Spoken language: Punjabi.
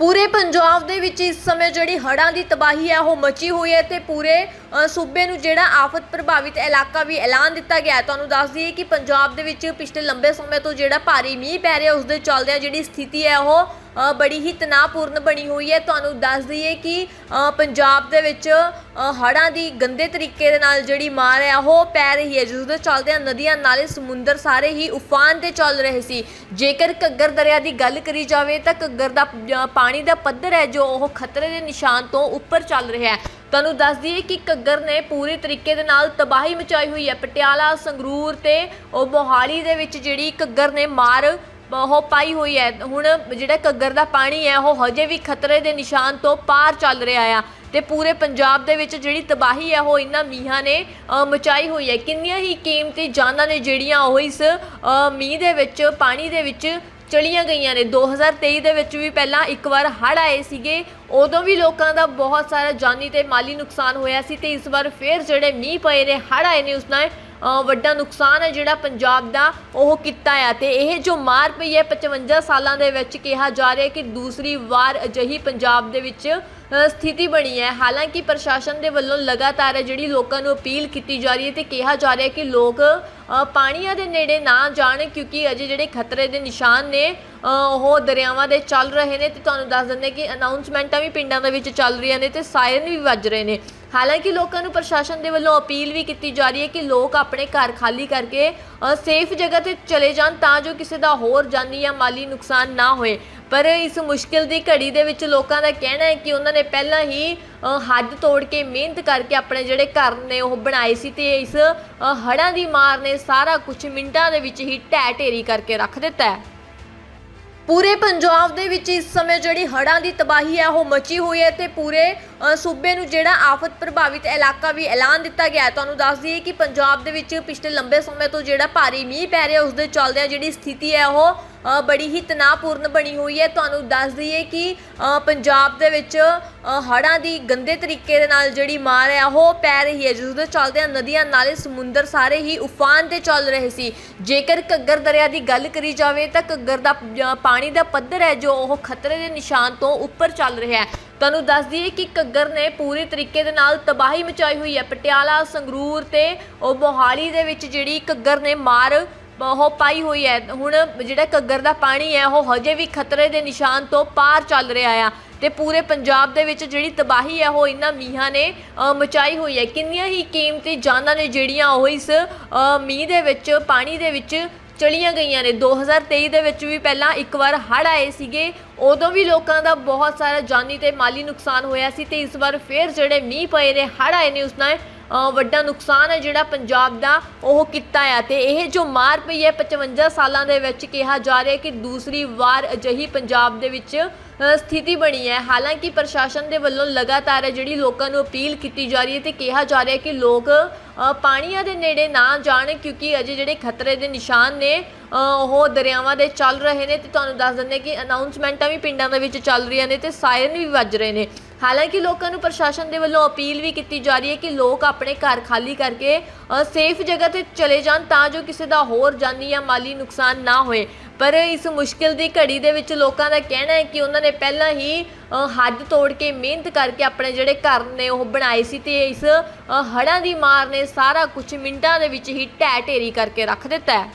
ਪੂਰੇ ਪੰਜਾਬ ਦੇ ਵਿੱਚ ਇਸ ਸਮੇਂ ਜਿਹੜੀ ਹੜ੍ਹਾਂ ਦੀ ਤਬਾਹੀ ਹੈ ਉਹ ਮਚੀ ਹੋਈ ਹੈ ਤੇ ਪੂਰੇ ਅ, ਸੂਬੇ ਨੂੰ ਜਿਹੜਾ ਆਫਤ ਪ੍ਰਭਾਵਿਤ ਇਲਾਕਾ ਵੀ ਐਲਾਨ ਦਿੱਤਾ ਗਿਆ ਹੈ। ਤੁਹਾਨੂੰ ਦੱਸ ਦਈਏ ਕਿ ਪੰਜਾਬ ਦੇ ਵਿੱਚ ਪਿਛਲੇ ਲੰਬੇ ਸਮੇਂ ਤੋਂ ਜਿਹੜਾ ਭਾਰੀ ਮੀਂਹ ਪੈ ਰਿਹਾ ਉਸ ਦੇ ਚੱਲਦਿਆਂ ਜਿਹੜੀ ਸਥਿਤੀ ਹੈ ਉਹ ਬੜੀ ਹੀ ਤਣਾਅਪੂਰਨ ਬਣੀ ਹੋਈ ਹੈ। ਤੁਹਾਨੂੰ ਦੱਸ ਦਈਏ ਕਿ ਪੰਜਾਬ ਦੇ ਵਿੱਚ ਹੜ੍ਹਾਂ ਦੀ ਗੰਦੇ ਤਰੀਕੇ ਦੇ ਨਾਲ ਜਿਹੜੀ ਮਾਰ ਹੈ, ਉਹ ਪੈ ਰਹੀ ਹੈ। ਜਿਸ ਦੇ ਚੱਲਦਿਆਂ ਨਦੀਆਂ, ਨਾਲੇ ਸਮੁੰਦਰ ਸਾਰੇ ਹੀ ਉਫਾਨ ਤੇ ਚੱਲ ਰਹੇ ਸੀ। ਜੇਕਰ ਘੱਗਰ ਦਰਿਆ ਦੀ ਗੱਲ ਕਰੀ ਜਾਵੇ, ਤਾਂ ਘੱਗਰ ਦਾ ਪਾਣੀ ਦਾ ਪੱਧਰ ਹੈ, ਜੋ ਉਹ ਖਤਰੇ ਦੇ ਨਿਸ਼ਾਨ ਤੋਂ ਉੱਪਰ ਚੱਲ ਰਿਹਾ ਹੈ। ਤੁਹਾਨੂੰ ਦੱਸ ਦਈਏ ਕਿ ਘੱਗਰ ਨੇ ਪੂਰੇ ਤਰੀਕੇ ਦੇ ਨਾਲ ਤਬਾਹੀ ਮਚਾਈ ਹੋਈ ਹੈ। ਪਟਿਆਲਾ, ਸੰਗਰੂਰ ਤੇ ਉਹ ਮੋਹਾਲੀ ਦੇ ਵਿੱਚ ਜਿਹੜੀ ਘੱਗਰ ਨੇ ਮਾਰ ਉਹ ਪਾਈ ਹੋਈ ਹੈ। ਹੁਣ ਜਿਹੜਾ ਘੱਗਰ ਦਾ ਪਾਣੀ ਹੈ ਉਹ ਹਜੇ ਵੀ ਖਤਰੇ ਦੇ ਨਿਸ਼ਾਨ ਤੋਂ ਪਾਰ ਚੱਲ ਰਿਹਾ ਆ ਤੇ ਪੂਰੇ ਪੰਜਾਬ ਦੇ ਵਿੱਚ ਜਿਹੜੀ ਤਬਾਹੀ ਹੈ ਉਹ ਇਹਨਾਂ ਮੀਂਹਾਂ ਨੇ ਅ, ਮਚਾਈ ਹੋਈ ਹੈ। ਕਿੰਨੀਆਂ ਹੀ ਕੀਮਤੀ ਜਾਨਾਂ ਨੇ ਜਿਹੜੀਆਂ ਉਹ ਇਸ ਮੀਂਹ ਦੇ ਵਿੱਚ ਪਾਣੀ ਦੇ ਵਿੱਚ ਚਲੀਆਂ ਗਈਆਂ ਨੇ। 2023 ਦੇ ਵਿੱਚ ਵੀ ਪਹਿਲਾਂ ਇੱਕ ਵਾਰ ਹੜ੍ਹ ਆਏ ਸੀਗੇ ਉਦੋਂ ਵੀ ਲੋਕਾਂ ਦਾ ਬਹੁਤ ਸਾਰਾ ਜਾਨੀ ਤੇ ਮਾਲੀ ਨੁਕਸਾਨ ਹੋਇਆ ਸੀ ਤੇ ਇਸ ਵਾਰ ਫੇਰ ਜਿਹੜੇ ਮੀਂਹ ਪਏ ਨੇ ਹੜ੍ਹ ਆਏ ਨੇ ਉਸ ਨਾਲ ਵੱਡਾ ਨੁਕਸਾਨ ਹੈ ਜਿਹੜਾ ਪੰਜਾਬ ਦਾ ਉਹ ਕੀਤਾ ਆ ਤੇ ਇਹ ਜੋ ਮਾਰ ਪਈ ਹੈ 55 ਸਾਲਾਂ ਦੇ ਵਿੱਚ ਕਿਹਾ ਜਾ ਰਿਹਾ ਕਿ ਦੂਸਰੀ ਵਾਰ ਅਜਿਹੀ ਪੰਜਾਬ ਦੇ ਵਿੱਚ ਸਥਿਤੀ ਬਣੀ ਹੈ। ਹਾਲਾਂਕਿ ਪ੍ਰਸ਼ਾਸਨ ਦੇ ਵੱਲੋਂ ਲਗਾਤਾਰ ਹੈ ਜਿਹੜੀ ਲੋਕਾਂ ਨੂੰ ਅਪੀਲ ਕੀਤੀ ਜਾ ਰਹੀ ਹੈ ਤੇ ਕਿਹਾ ਜਾ ਰਿਹਾ ਕਿ ਲੋਕ ਪਾਣੀਆਂ ਦੇ ਨੇੜੇ ਨਾ ਜਾਣ ਕਿਉਂਕਿ ਅਜੇ ਜਿਹੜੇ ਖਤਰੇ ਦੇ ਨਿਸ਼ਾਨ ਨੇ ਉਹ ਦਰਿਆਵਾਂ ਦੇ ਚੱਲ ਰਹੇ ਨੇ ਤੇ ਤੁਹਾਨੂੰ ਦੱਸ ਦਿੰਦੇ ਕਿ ਅਨਾਉਂਸਮੈਂਟਾਂ ਵੀ ਪਿੰਡਾਂ ਦੇ ਵਿੱਚ ਚੱਲ ਰਹੀਆਂ ਨੇ ਤੇ ਸਾਇਰਨ ਵੀ ਵੱਜ ਰਹੇ ਨੇ। ਹਾਲਾਂਕਿ ਲੋਕਾਂ ਨੂੰ ਪ੍ਰਸ਼ਾਸਨ ਦੇ ਵੱਲੋਂ ਅਪੀਲ ਵੀ ਕੀਤੀ ਜਾ ਰਹੀ ਹੈ ਕਿ ਲੋਕ ਆਪਣੇ ਘਰ ਖਾਲੀ ਕਰਕੇ ਸੇਫ ਜਗ੍ਹਾ ਤੇ ਚਲੇ ਜਾਣ ਤਾਂ ਜੋ ਕਿਸੇ ਦਾ ਹੋਰ ਜਾਨੀ ਜਾਂ ਮਾਲੀ ਨੁਕਸਾਨ ਨਾ ਹੋਏ। ਪਰ ਇਸ ਮੁਸ਼ਕਿਲ ਦੀ ਘੜੀ ਦੇ ਵਿੱਚ ਲੋਕਾਂ ਦਾ ਕਹਿਣਾ ਹੈ ਕਿ ਉਹਨਾਂ ਨੇ ਪਹਿਲਾਂ ਹੀ ਹੱਦ ਤੋੜ ਕੇ ਮਿਹਨਤ ਕਰਕੇ ਆਪਣੇ ਜਿਹੜੇ ਘਰ ਨੇ ਉਹ ਬਣਾਏ ਸੀ ਤੇ ਇਸ ਅ, ਹੜ੍ਹਾਂ ਦੀ ਮਾਰ ਨੇ ਸਾਰਾ ਕੁਝ ਮਿੰਟਾਂ ਦੇ ਵਿੱਚ ਹੀ ਢਹਿ ਢੇਰੀ ਕਰਕੇ ਰੱਖ ਦਿੱਤਾ ਹੈ। ਪੂਰੇ ਪੰਜਾਬ ਦੇ ਵਿੱਚ ਇਸ ਸਮੇਂ ਜਿਹੜੀ ਹੜ੍ਹਾਂ ਦੀ ਤਬਾਹੀ ਹੈ ਉਹ ਮਚੀ ਹੋਈ ਹੈ ਤੇ ਪੂਰੇ ਸੂਬੇ ਨੂੰ ਜਿਹੜਾ ਆਫਤ ਪ੍ਰਭਾਵਿਤ ਇਲਾਕਾ ਵੀ ਐਲਾਨ ਦਿੱਤਾ ਗਿਆ ਹੈ, ਤੁਹਾਨੂੰ ਦੱਸ ਦਈਏ ਕਿ ਪੰਜਾਬ ਦੇ ਵਿੱਚ ਪਿਛਲੇ ਲੰਬੇ ਸਮੇਂ ਤੋਂ ਜਿਹੜਾ ਭਾਰੀ ਮੀਂਹ ਪੈ ਰਿਹਾ ਉਸ ਦੇ ਚੱਲਦਿਆਂ ਜਿਹੜੀ ਸਥਿਤੀ ਹੈ, ਉਹ ਬੜੀ ਹੀ ਤਣਾਅਪੂਰਨ ਬਣੀ ਹੋਈ ਹੈ। ਤੁਹਾਨੂੰ ਦੱਸ ਦਈਏ ਕਿ ਪੰਜਾਬ ਦੇ ਵਿੱਚ ਹੜ੍ਹਾਂ ਦੀ ਗੰਦੇ ਤਰੀਕੇ ਦੇ ਨਾਲ ਜਿਹੜੀ ਮਾਰ ਹੈ, ਉਹ ਪੈ ਰਹੀ ਹੈ ਜਿਸ ਦੇ ਚੱਲਦਿਆਂ ਨਦੀਆਂ, ਨਾਲੇ ਸਮੁੰਦਰ ਸਾਰੇ ਹੀ ਉਫਾਨ ਤੇ ਚੱਲ ਰਹੇ ਸੀ। ਜੇਕਰ ਘੱਗਰ ਦਰਿਆ ਦੀ ਗੱਲ ਕਰੀ ਜਾਵੇ, ਤਾਂ ਘੱਗਰ ਦਾ ਪਾਣੀ ਦਾ ਪੱਧਰ ਹੈ, ਜੋ ਉਹ ਖਤਰੇ ਦੇ ਨਿਸ਼ਾਨ ਤੋਂ ਉੱਪਰ ਚੱਲ ਰਿਹਾ ਹੈ। ਤੁਹਾਨੂੰ ਦੱਸ ਦਈਏ ਕਿ ਘੱਗਰ ਨੇ ਪੂਰੀ ਤਰੀਕੇ ਦੇ ਨਾਲ ਤਬਾਹੀ ਮਚਾਈ ਹੋਈ ਹੈ। ਪਟਿਆਲਾ, ਸੰਗਰੂਰ ਤੇ ਉਹ ਮੋਹਾਲੀ ਦੇ ਵਿੱਚ ਜਿਹੜੀ ਘੱਗਰ ਨੇ ਮਾਰ, ਉਹ ਪਾਈ ਹੋਈ ਹੈ। ਹੁਣ ਜਿਹੜਾ ਘੱਗਰ ਦਾ ਪਾਣੀ ਹੈ, ਉਹ ਹਜੇ ਵੀ ਖਤਰੇ ਦੇ ਨਿਸ਼ਾਨ ਤੋਂ ਪਾਰ ਚੱਲ ਰਿਹਾ ਆ ਤੇ ਪੂਰੇ ਪੰਜਾਬ ਦੇ ਵਿੱਚ ਜਿਹੜੀ ਤਬਾਹੀ ਹੈ, ਉਹ ਇਹਨਾਂ ਮੀਂਹਾਂ ਨੇ ਮਚਾਈ ਹੋਈ ਹੈ। ਕਿੰਨੀਆਂ ਹੀ ਕੀਮਤੀ ਜਾਨਾਂ ਨੇ ਜਿਹੜੀਆਂ ਉਹ ਇਸ ਮੀਂਹ ਦੇ ਵਿੱਚ, ਪਾਣੀ ਦੇ ਵਿੱਚ ਚਲੀਆਂ ਗਈਆਂ ਨੇ। 2023 ਦੇ ਵਿੱਚ ਵੀ ਪਹਿਲਾਂ ਇੱਕ ਵਾਰ ਹੜ੍ਹ ਆਏ ਸੀਗੇ। ਉਦੋਂ ਵੀ ਲੋਕਾਂ ਦਾ ਬਹੁਤ ਸਾਰਾ ਜਾਨੀ ਤੇ ਮਾਲੀ ਨੁਕਸਾਨ ਹੋਇਆ ਸੀ ਤੇ ਇਸ ਵਾਰ ਫੇਰ ਜਿਹੜੇ ਮੀਂਹ ਪਏ ਨੇ, ਹੜ੍ਹ ਆਏ ਨੇ, ਉਸ ਨਾਲ ਵੱਡਾ ਨੁਕਸਾਨ ਹੈ ਜਿਹੜਾ ਪੰਜਾਬ ਦਾ ਉਹ ਕੀਤਾ ਆ ਤੇ ਇਹ ਜੋ ਮਾਰ ਪਈ ਹੈ 55 ਸਾਲਾਂ ਦੇ ਵਿੱਚ ਕਿਹਾ ਜਾ ਰਿਹਾ ਕਿ ਦੂਸਰੀ ਵਾਰ ਅਜਿਹੀ ਪੰਜਾਬ ਦੇ ਵਿੱਚ ਸਥਿਤੀ ਬਣੀ ਹੈ। ਹਾਲਾਂਕਿ ਪ੍ਰਸ਼ਾਸਨ ਦੇ ਵੱਲੋਂ ਲਗਾਤਾਰ ਜਿਹੜੀ ਲੋਕਾਂ ਨੂੰ ਅਪੀਲ ਕੀਤੀ ਜਾ ਰਹੀ ਹੈ ਤੇ ਕਿਹਾ ਜਾ ਰਿਹਾ ਕਿ ਲੋਕ ਪਾਣੀਆਂ ਦੇ ਨੇੜੇ ਨਾ ਜਾਣ ਕਿਉਂਕਿ ਅਜੇ ਜਿਹੜੇ ਖਤਰੇ ਦੇ ਨਿਸ਼ਾਨ ਨੇ ਉਹ ਦਰਿਆਵਾਂ ਦੇ ਚੱਲ ਰਹੇ ਨੇ ਤੇ ਤੁਹਾਨੂੰ ਦੱਸ ਦਿੰਦੇ ਕਿ ਅਨਾਉਂਸਮੈਂਟਾਂ ਵੀ ਪਿੰਡਾਂ ਦੇ ਵਿੱਚ ਚੱਲ ਰਹੀਆਂ ਨੇ ਤੇ ਸਾਇਰਨ ਵੀ ਵੱਜ ਰਹੇ ਨੇ। ਹਾਲਾਂਕਿ ਲੋਕਾਂ ਨੂੰ ਪ੍ਰਸ਼ਾਸਨ ਦੇ ਵੱਲੋਂ ਅਪੀਲ ਵੀ ਕੀਤੀ ਜਾ ਰਹੀ ਹੈ ਕਿ ਲੋਕ ਆਪਣੇ ਘਰ ਖਾਲੀ ਕਰਕੇ ਸੇਫ ਜਗ੍ਹਾ ਤੇ ਚਲੇ ਜਾਣ ਤਾਂ ਜੋ ਕਿਸੇ ਦਾ ਹੋਰ ਜਾਨੀ ਜਾਂ ਮਾਲੀ ਨੁਕਸਾਨ ਨਾ ਹੋਏ। ਪਰ ਇਸ ਮੁਸ਼ਕਿਲ ਦੀ ਘੜੀ ਦੇ ਵਿੱਚ ਲੋਕਾਂ ਦਾ ਕਹਿਣਾ ਹੈ ਕਿ ਉਹਨਾਂ ਨੇ ਪਹਿਲਾਂ ਹੀ ਹੱਦ ਤੋੜ ਕੇ ਮਿਹਨਤ ਕਰਕੇ ਆਪਣੇ ਜਿਹੜੇ ਘਰ ਨੇ ਉਹ ਬਣਾਏ ਸੀ ਤੇ ਇਸ ਅ, ਹੜ੍ਹਾਂ ਦੀ ਮਾਰ ਨੇ ਸਾਰਾ ਕੁਝ ਮਿੰਟਾਂ ਦੇ ਵਿੱਚ ਹੀ ਢਹਿ ਢੇਰੀ ਕਰਕੇ ਰੱਖ ਦਿੱਤਾ ਹੈ।